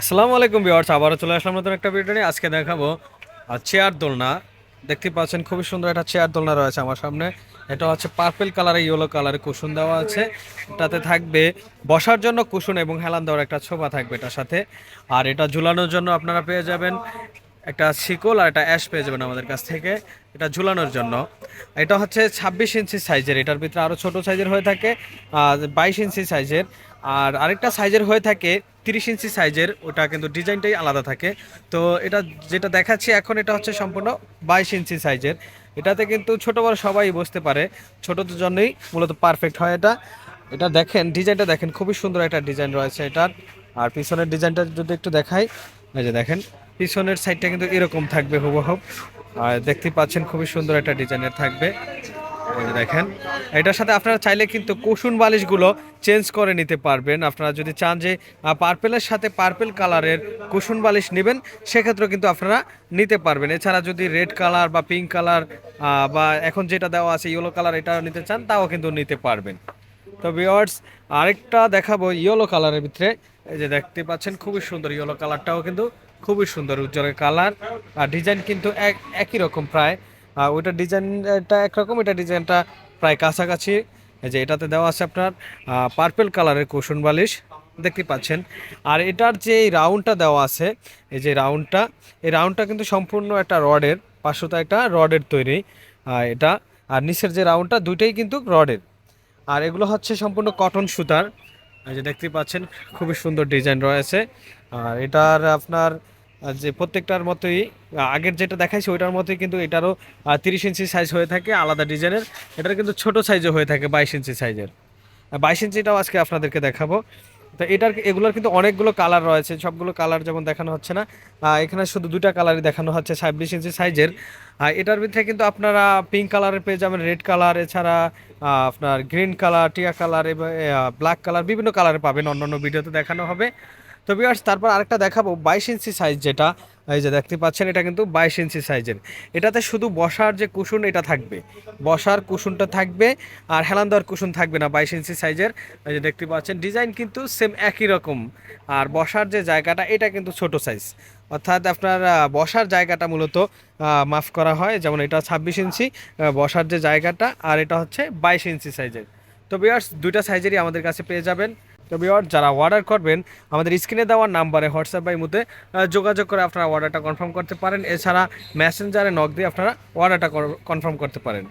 আসসালামু আলাইকুম বিয়ার্স আবারও চলে আসলাম নতুন একটা ভিডিও নিয়ে। আজকে দেখাবো চেয়ার দোলনা। দেখতে পাচ্ছেন খুবই সুন্দর একটা চেয়ার দোলনা রয়েছে আমার সামনে। এটা হচ্ছে পার্পেল কালারে ইয়েলো কালারে কুশন দেওয়া আছে। এটাতে থাকবে বসার জন্য কুশন এবং হেলান দেওয়ার একটা ছোপা থাকবে এটার সাথে। আর এটা ঝুলানোর জন্য আপনারা পেয়ে যাবেন একটা শিকল আর একটা অ্যাশ পেয়ে যাবেন আমাদের কাছ থেকে। এটা ঝুলানোর জন্য। এটা হচ্ছে ছাব্বিশ ইঞ্চি সাইজের। এটার ভিতরে আরও ছোট সাইজের হয়ে থাকে বাইশ ইঞ্চি সাইজের। আর আরেকটা সাইজের হয়ে থাকে তিরিশ ইঞ্চি সাইজের। ওটা কিন্তু ডিজাইনটাই আলাদা থাকে। তো এটা যেটা দেখাচ্ছি এখন, এটা হচ্ছে সম্পূর্ণ বাইশ ইঞ্চি সাইজের। এটাতে কিন্তু ছোটো বড় সবাই বসতে পারে। ছোটোদের জন্যই মূলত পারফেক্ট হয় এটা। এটা দেখেন, ডিজাইনটা দেখেন। খুবই সুন্দর একটা ডিজাইন রয়েছে এটার। আর পিছনের ডিজাইনটা যদি একটু দেখাই এই যে দেখেন, পিছনের সাইডটা কিন্তু এরকম থাকবে হুবহুব আর দেখতে পাচ্ছেন খুবই সুন্দর একটা ডিজাইনের থাকবে। দেখেন, এটার সাথে আপনারা চাইলে কিন্তু কুসুন বালিশগুলো চেঞ্জ করে নিতে পারবেন। আপনারা যদি চান যে পার্পেলের সাথে পার্পেল কালারের কুসুন বালিশ নেবেন, সেক্ষেত্রেও কিন্তু আপনারা নিতে পারবেন। এছাড়া যদি রেড কালার বা পিঙ্ক কালার বা এখন যেটা দেওয়া আছে ইয়েলো কালার এটা নিতে চান, তাও কিন্তু নিতে পারবেন। তো ভিওয়ার্স আরেকটা দেখাবো ইয়েলো কালারের ভিতরে। এই যে দেখতে পাচ্ছেন, খুবই সুন্দর ইয়েলো কালারটাও কিন্তু খুবই সুন্দর উজ্জ্বলের কালার আর ডিজাইন কিন্তু এক, একই রকম প্রায়। আর ওইটা ডিজাইনটা একরকম, এটা ডিজাইনটা প্রায় কাছাকাছি। এই যে এটাতে দেওয়া আছে আপনার পার্পেল কালারের কুশন বালিশ, দেখতে পাচ্ছেন। আর এটার যে রাউন্ডটা দেওয়া আছে, এই যে রাউন্ডটা এই রাউন্ডটা কিন্তু সম্পূর্ণ একটা রডের পাঁচশোটা একটা রডের তৈরি এটা। আর নিচের যে রাউন্ডটা দুইটাই কিন্তু রডের। আর এগুলো হচ্ছে সম্পূর্ণ কটন সুতার। যে দেখতে পাচ্ছেন, খুবই সুন্দর ডিজাইন রয়েছে। আর এটার আপনার যে প্রত্যেকটার মতোই আগের যেটা দেখাইছি, ওইটার মতোই কিন্তু এটারও তিরিশ ইঞ্চি সাইজ হয়ে থাকে আলাদা ডিজাইনের এটার কিন্তু ছোট সাইজও হয়ে থাকে বাইশ ইঞ্চি সাইজের বাইশ ইঞ্চিটাও আজকে আপনাদেরকে দেখাবো। তো এটার, এগুলোর কিন্তু অনেকগুলো কালার রয়েছে। সবগুলো কালার যেমন দেখানো হচ্ছে না এখানে শুধু দুইটা কালারই দেখানো হচ্ছে, ছাব্বিশ ইঞ্চি সাইজের এটার ভিতরে কিন্তু আপনারা পিঙ্ক কালারের পেয়ে যাবেন রেড কালার এছাড়া আপনার গ্রিন কালার টিয়া কালার ব্ল্যাক কালার বিভিন্ন কালারে পাবেন, অন্যান্য ভিডিওতে দেখানো হবে। তো বিয়ার্স তারপর আরেকটা দেখাবো, বাইশ ইঞ্চি সাইজ যেটা এই যে দেখতে পাচ্ছেন, এটা কিন্তু বাইশ ইঞ্চি সাইজের। এটাতে শুধু বসার যে কুশন, এটা থাকবে। বসার কুশনটা থাকবে আর হেলান দেওয়ার কুশন থাকবে না বাইশ ইঞ্চি সাইজের। এই যে দেখতে পাচ্ছেন, ডিজাইন কিন্তু সেম একই রকম। আর বসার যে জায়গাটা, এটা কিন্তু ছোট সাইজ। অর্থাৎ আপনার বসার জায়গাটা মূলত মাফ করা হয়, যেমন এটা ছাব্বিশ ইঞ্চি বসার যে জায়গাটা, আর এটা হচ্ছে বাইশ ইঞ্চি সাইজের। তো বিয়ার্স দুইটা সাইজেরই আমাদের কাছে পেয়ে যাবেন। তো বিওয়ার যারা অর্ডার করবেন, আমাদের স্ক্রিনে দেওয়ার নাম্বারে হোয়াটসঅ্যাপ বাই মধ্যে যোগাযোগ করে আপনারা অর্ডারটা কনফার্ম করতে পারেন। এছাড়া মেসেঞ্জারে নক দিয়ে আপনারা অর্ডারটা কনফার্ম করতে পারেন।